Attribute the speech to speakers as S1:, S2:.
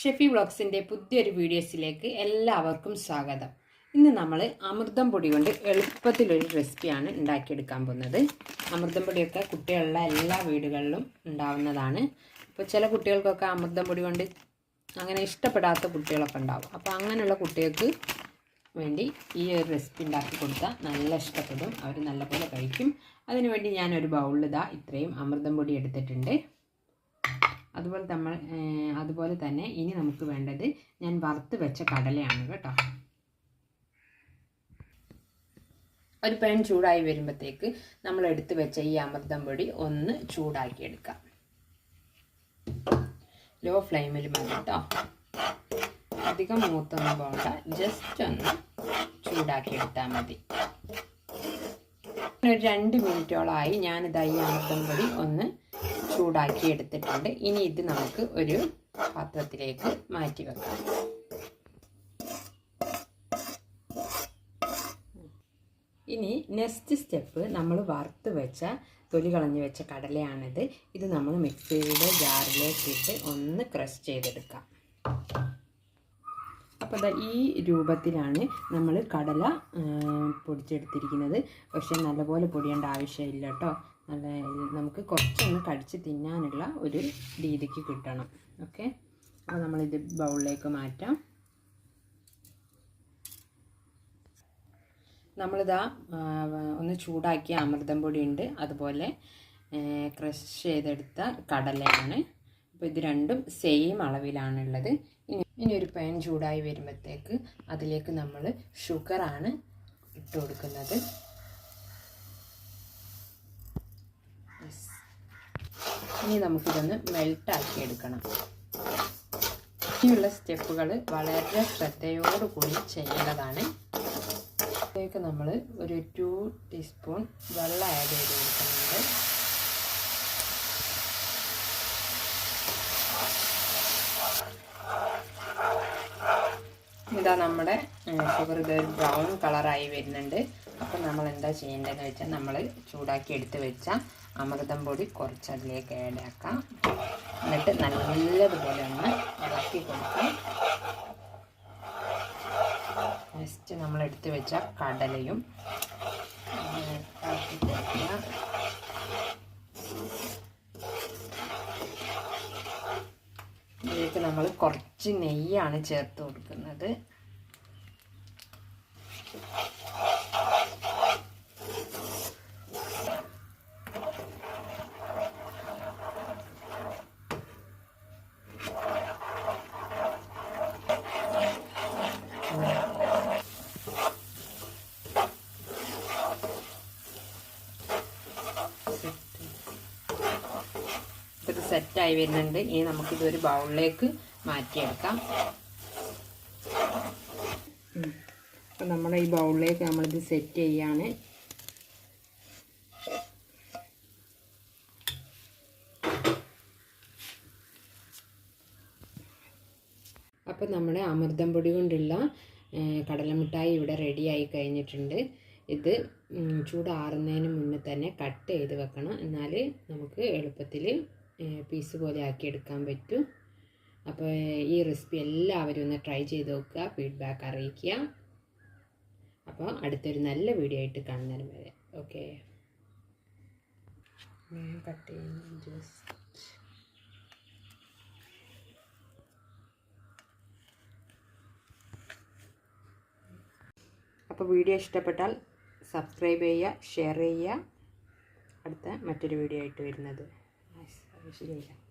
S1: ഷെഫി വ്ളോഗ്സിന്റെ പുതിയൊരു വീഡിയോസിലേക്ക് എല്ലാവർക്കും സ്വാഗതം. ഇന്ന് നമ്മൾ അമൃതം പൊടി കൊണ്ട് എളുപ്പത്തിലൊരു റെസിപ്പിയാണ് ഉണ്ടാക്കിയെടുക്കാൻ പോകുന്നത്. അമൃതം പൊടിയൊക്കെ കുട്ടികളുടെ എല്ലാ വീടുകളിലും ഉണ്ടാവുന്നതാണ്. അപ്പോൾ ചില കുട്ടികൾക്കൊക്കെ അമൃതം പൊടി കൊണ്ട് അങ്ങനെ ഇഷ്ടപ്പെടാത്ത കുട്ടികളൊക്കെ ഉണ്ടാവും. അപ്പോൾ അങ്ങനെയുള്ള കുട്ടികൾക്ക് വേണ്ടി ഈ ഒരു റെസിപ്പി ഉണ്ടാക്കി കൊടുത്താൽ നല്ല ഇഷ്ടപ്പെടും. അവർ നല്ലപോലെ കഴിക്കും. അതിനുവേണ്ടി ഞാനൊരു ബൗളിൽ ഇതാ ഇത്രയും അമൃതം പൊടി എടുത്തിട്ടുണ്ട്. അതുപോലെ നമ്മൾ അതുപോലെ തന്നെ ഇനി നമുക്ക് വേണ്ടത് ഞാൻ വറുത്ത് വെച്ച കടലയാണ് കേട്ടോ. ഒരു പാൻ ചൂടായി വരുമ്പോഴത്തേക്ക് നമ്മൾ എടുത്തു വെച്ച ഈ അമൃതം പൊടി ഒന്ന് ചൂടാക്കി എടുക്കാം. ലോ ഫ്ലെയിമിൽ മതി കേട്ടോ. അധികം മൂത്തൊന്നും പോകണ്ട ജസ്റ്റ് ഒന്ന് ചൂടാക്കി എടുത്താൽ മതി. ഒരു രണ്ട് മിനിറ്റോളമായി ഞാനിതായി അമൃതം പൊടി ഒന്ന് ചൂടാക്കി എടുത്തിട്ടുണ്ട്. ഇനി ഇത് നമുക്ക് ഒരു പാത്രത്തിലേക്ക് മാറ്റി വെക്കാം. ഇനി നെക്സ്റ്റ് സ്റ്റെപ്പ് നമ്മൾ വറുത്ത് വെച്ച തൊലി കളഞ്ഞ് വെച്ച കടലയാണിത്. ഇത് നമ്മൾ മിക്സിയുടെ ജാറിലേക്ക് ഇട്ട് ഒന്ന് ക്രഷ് ചെയ്തെടുക്കാം. അപ്പോൾ ഈ രൂപത്തിലാണ് നമ്മൾ കടല പൊടിച്ചെടുത്തിരിക്കുന്നത്. പക്ഷേ നല്ലപോലെ പൊടിയേണ്ട ആവശ്യമില്ല കേട്ടോ. നല്ല നമുക്ക് കുറച്ചൊന്ന് കടിച്ച് തിന്നാനുള്ള ഒരു രീതിക്ക് കിട്ടണം. ഓക്കെ? അപ്പോൾ നമ്മളിത് ബൗളിലേക്ക് മാറ്റാം. നമ്മളിതാ ഒന്ന് ചൂടാക്കിയ അമൃതം പൊടി ഉണ്ട്. അതുപോലെ ക്രഷ് ചെയ്തെടുത്ത കടലയാണ്. അപ്പോൾ ഇത് രണ്ടും സെയിം അളവിലാണുള്ളത്. ഇനി ഒരു പാൻ ചൂടായി വരുമ്പോഴത്തേക്ക് അതിലേക്ക് നമ്മൾ ഷുഗറാണ് ഇട്ട് കൊടുക്കുന്നത്. ഇനി നമുക്കിതൊന്ന് മെൽട്ടാക്കി എടുക്കണം. ഇനിയുള്ള സ്റ്റെപ്പുകൾ വളരെ ശ്രദ്ധയോടുകൂടി ചെയ്യേണ്ടതാണ്. ഇതിലേക്ക് നമ്മൾ ഒരു ടു ടീസ്പൂൺ വെള്ളം ആഡ് ചെയ്ത് കൊടുക്കുന്നുണ്ട്. ഇതാ നമ്മുടെ ഷുഗർ ഇത് ബ്രൗൺ കളറായി വരുന്നുണ്ട്. അപ്പം നമ്മൾ എന്താ ചെയ്യേണ്ടതെന്ന് വെച്ചാൽ നമ്മൾ ചൂടാക്കി എടുത്ത് വെച്ച അമൃതം പൊടി കുറച്ച് അതിലേക്ക് ആഡ് ആക്കാം. എന്നിട്ട് നല്ലതുപോലെ ഒന്ന് ഇളക്കി കൊടുക്കാം. ജസ്റ്റ് നമ്മൾ എടുത്ത് വെച്ച കടലയും ഇതിലേക്ക് നമ്മൾ കുറച്ച് നെയ്യാണ് ചേർത്ത് കൊടുക്കുന്നത് ഇത് സെറ്റായി വരുന്നുണ്ട്. ഇനി നമുക്കിതൊരു ബൗളിലേക്ക് മാറ്റിയെടുക്കാം. അപ്പം നമ്മുടെ ഈ ബൗളിലേക്ക് നമ്മളിത് സെറ്റ് ചെയ്യാണ്. അപ്പം നമ്മുടെ അമൃതം പൊടി കൊണ്ടുള്ള കടലമിഠായി ഇവിടെ റെഡി ആയി കഴിഞ്ഞിട്ടുണ്ട്. ഇത് ചൂടാറുന്നതിന് മുന്നേ തന്നെ കട്ട് ചെയ്ത് വെക്കണം. എന്നാൽ നമുക്ക് എളുപ്പത്തിൽ പീസ് പോലെ ആക്കിയെടുക്കാൻ പറ്റും. അപ്പോൾ ഈ റെസിപ്പി എല്ലാവരും ഒന്ന് ട്രൈ ചെയ്ത് നോക്കുക ഫീഡ്ബാക്ക് അറിയിക്കുക. അപ്പോൾ അടുത്തൊരു നല്ല വീഡിയോ ആയിട്ട് കാണുന്നതിന് വരെ. ഓക്കെ കട്ട് അപ്പോൾ വീഡിയോ ഇഷ്ടപ്പെട്ടാൽ സബ്സ്ക്രൈബ് ചെയ്യുക ഷെയർ ചെയ്യുക. അടുത്ത മറ്റൊരു വീഡിയോ ആയിട്ട് വരുന്നത്. 我试一下。